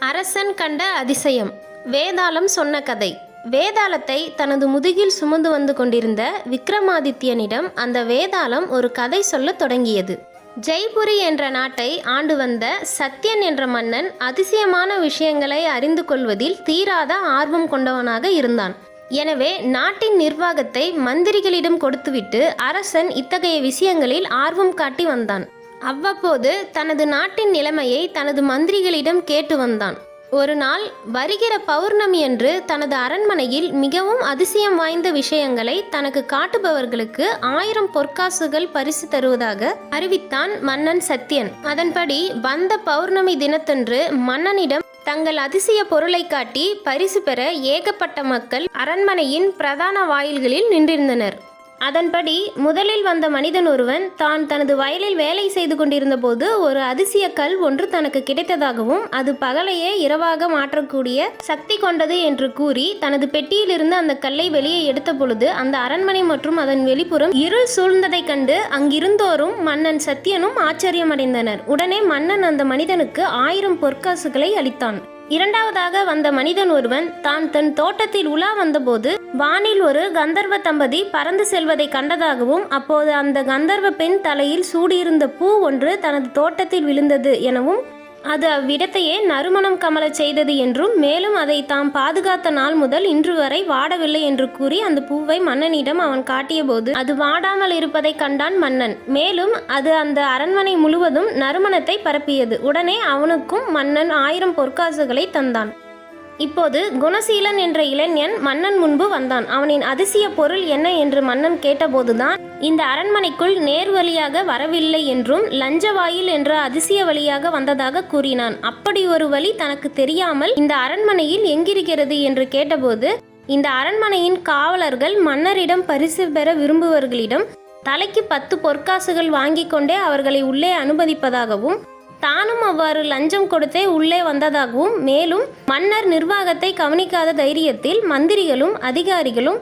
அரசன் கண்ட அதிசயம். வேதாளம் சொன்ன கதை. வேதாளத்தை தனது முதுகில் சுமந்து வந்து கொண்டிருந்த விக்ரமாதித்யனிடம் அந்த வேதாளம் ஒரு கதை சொல்ல தொடங்கியது. ஜெய்புரி என்ற நாட்டை ஆண்டு வந்த சத்யன் என்ற மன்னன் அதிசயமான விஷயங்களை அறிந்து கொள்வதில் தீராத ஆர்வம் கொண்டவனாக இருந்தான். எனவே நாட்டின் நிர்வாகத்தை மந்திரிகளிடம் கொடுத்துவிட்டு அரசன் இத்தகைய விஷயங்களில் ஆர்வம் காட்டி வந்தான். அவ்வப்போது தனது நாட்டின் நிலைமையை தனது மந்திரிகளிடம் கேட்டு வந்தான். ஒரு நாள் வருகிற பௌர்ணமி என்று தனது அரண்மனையில் மிகவும் அதிசயம் வாய்ந்த விஷயங்களை தனக்கு காட்டுபவர்களுக்கு ஆயிரம் பொற்காசுகள் பரிசு தருவதாக அறிவித்தான் மன்னன் சத்யன். அதன்படி வந்த பௌர்ணமி தினத்தன்று மன்னனிடம் தங்கள் அதிசய பொருளை காட்டி பரிசு பெற ஏகப்பட்ட மக்கள் அரண்மனையின் பிரதான வாயில்களில் நின்றிருந்தனர். அதன்படி முதலில் வந்த மனிதன் ஒருவன் தான் தனது வயலில் வேலை செய்து கொண்டிருந்த போது ஒரு அதிசய கல் ஒன்று தனக்கு கிடைத்ததாகவும் அது பகலையே இரவாக மாற்றக்கூடிய சக்தி கொண்டது என்று கூறி தனது பெட்டியிலிருந்து அந்த கல்லை வெளியே எடுத்த பொழுது அந்த அரண்மனை மற்றும் அதன் வெளிப்புறம் இருள் சூழ்ந்ததைக் கண்டு அங்கிருந்தோரும் மன்னன் சத்தியனும் ஆச்சரியமடைந்தனர். உடனே மன்னன் அந்த மனிதனுக்கு ஆயிரம் பொற்காசுகளை அளித்தான். இரண்டாவதாக வந்த மனிதன் ஒருவன் தான் தன் தோட்டத்தில் உலா வந்தபோது வானில் ஒரு கந்தர்வ தம்பதி பறந்து செல்வதை கண்டதாகவும் அப்போது அந்த கந்தர்வ பெண் தலையில் சூடியிருந்த பூ ஒன்று தனது தோட்டத்தில் விழுந்தது எனவும் அது அவ்விடத்தையே நறுமணம் கமலச் செய்தது என்றும் மேலும் அதை தாம் பாதுகாத்த நாள் முதல் இன்று வரை வாடவில்லை என்று கூறி அந்த பூவை மன்னனிடம் அவன் காட்டியபோது அது வாடாமல் இருப்பதை கண்டான் மன்னன். மேலும் அது அந்த அரண்மனை முழுவதும் நறுமணத்தை பரப்பியது. உடனே அவனுக்கும் மன்னன் ஆயிரம் பொற்காசுகளை தந்தான். இப்போது குணசீலன் என்ற இளைஞன் மன்னன் முன்பு வந்தான். அவனின் அதிசய பொருள் என்ன என்று மன்னன் கேட்டபோதுதான் இந்த அரண்மனைக்குள் நேர் வழியாக வரவில்லை என்றும் லஞ்ச வாயில் என்ற அதிசய வழியாக வந்ததாக கூறினான். அப்படி ஒரு வழி தனக்கு தெரியாமல் இந்த அரண்மனையில் எங்கிருக்கிறது என்று கேட்டபோது இந்த அரண்மனையின் காவலர்கள் மன்னரிடம் பரிசு பெற விரும்புவர்களிடம் தலைக்கு பத்து பொற்காசுகள் வாங்கிக் கொண்டே அவர்களை உள்ளே அனுமதிப்பதாகவும் தானும் அவ்வாறு லஞ்சம் கொடுத்தே உள்ளே வந்ததாகவும் மேலும் மன்னர் நிர்வாகத்தை கவனிக்காத தைரியத்தில் மந்திரிகளும் அதிகாரிகளும்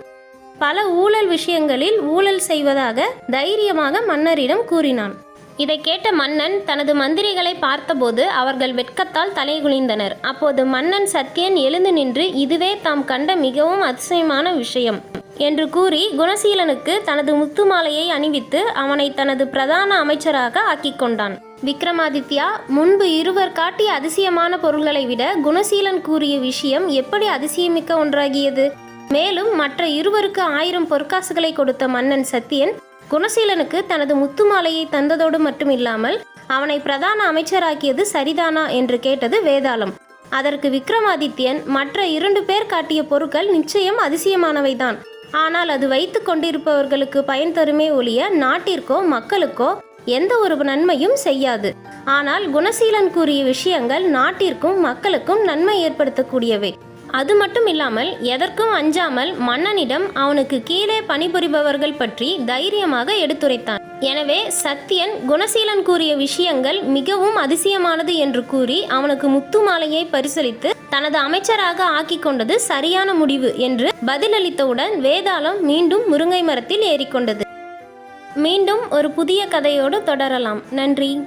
பல ஊழல் விஷயங்களில் ஊழல் செய்வதாக தைரியமாக மன்னரிடம் கூறினான். இதை கேட்ட மன்னன் தனது மந்திரிகளை பார்த்தபோது அவர்கள் வெட்கத்தால் தலைகுனிந்தனர். அப்போது மன்னன் சத்யன் எழுந்து நின்று இதுவே தாம் கண்ட மிகவும் அதிசயமான விஷயம். என்று கூறி குணசீலனுக்கு தனது முத்து மாலையை அணிவித்து அவனை தனது பிரதான அமைச்சராக ஆக்கிக் கொண்டான். விக்ரமாதித்யா முன்பு இருவர் காட்டிய அதிசயமான பொருள்களை விட குணசீலன் கூறிய விஷயம் எப்படி அதிசயமிக்க ஒன்றாகியது? மேலும் மற்ற இருவருக்கு ஆயிரம் பொற்காசுகளை கொடுத்த மன்னன் சத்தியன் குணசீலனுக்கு தனது முத்து மாலையை தந்ததோடு மட்டுமில்லாமல் அவனை பிரதான அமைச்சராக்கியது சரிதானா என்று கேட்டது வேதாளம். அதற்கு விக்ரமாதித்யன் மற்ற இரண்டு பேர் காட்டிய பொருட்கள் நிச்சயம் அதிசயமானவைதான். ஆனால் அது வைத்து கொண்டிருப்பவர்களுக்கு பயன் தருமே ஒழிய நாட்டிற்கோ மக்களுக்கோ எந்த ஒரு நன்மையும் செய்யாது. ஆனால் குணசீலன் கூறிய விஷயங்கள் நாட்டிற்கும் மக்களுக்கும் நன்மை ஏற்படுத்தக்கூடியவை. அது மட்டும் இல்லாமல் எதற்கும் அஞ்சாமல் மன்னனிடம் அவனுக்கு கீழே பணிபுரிபவர்கள் பற்றி தைரியமாக எடுத்துரைத்தான். எனவே சத்தியன் குணசீலன் கூறிய விஷயங்கள் மிகவும் அதிசயமானது என்று கூறி அவனுக்கு முத்து மாலையை பரிசளித்து தனது அமைச்சராக ஆக்கி கொண்டது சரியான முடிவு என்று பதிலளித்தவுடன் வேதாளம் மீண்டும் முருங்கை மரத்தில் ஏறிக்கொண்டது. மீண்டும் ஒரு புதிய கதையோடு தொடரலாம். நன்றி.